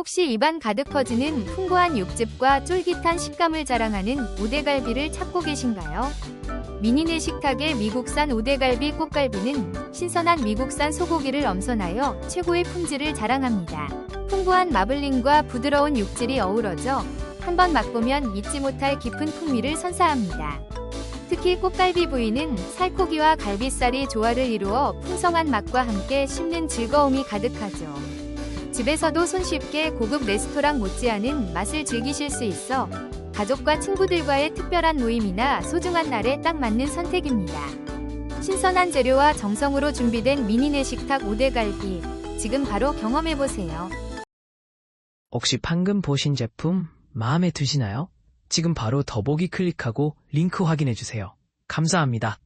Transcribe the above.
혹시 입안 가득 퍼지는 풍부한 육즙과 쫄깃한 식감을 자랑하는 오대갈비를 찾고 계신가요? 미니네 식탁의 미국산 오대갈비 꽃갈비는 신선한 미국산 소고기를 엄선하여 최고의 품질을 자랑합니다. 풍부한 마블링과 부드러운 육질이 어우러져 한번 맛보면 잊지 못할 깊은 풍미를 선사합니다. 특히 꽃갈비 부위는 살코기와 갈비살이 조화를 이루어 풍성한 맛과 함께 씹는 즐거움이 가득하죠. 집에서도 손쉽게 고급 레스토랑 못지않은 맛을 즐기실 수 있어 가족과 친구들과의 특별한 모임이나 소중한 날에 딱 맞는 선택입니다. 신선한 재료와 정성으로 준비된 미니네 식탁 오대갈비 지금 바로 경험해보세요. 혹시 방금 보신 제품 마음에 드시나요? 지금 바로 더보기 클릭하고 링크 확인해주세요. 감사합니다.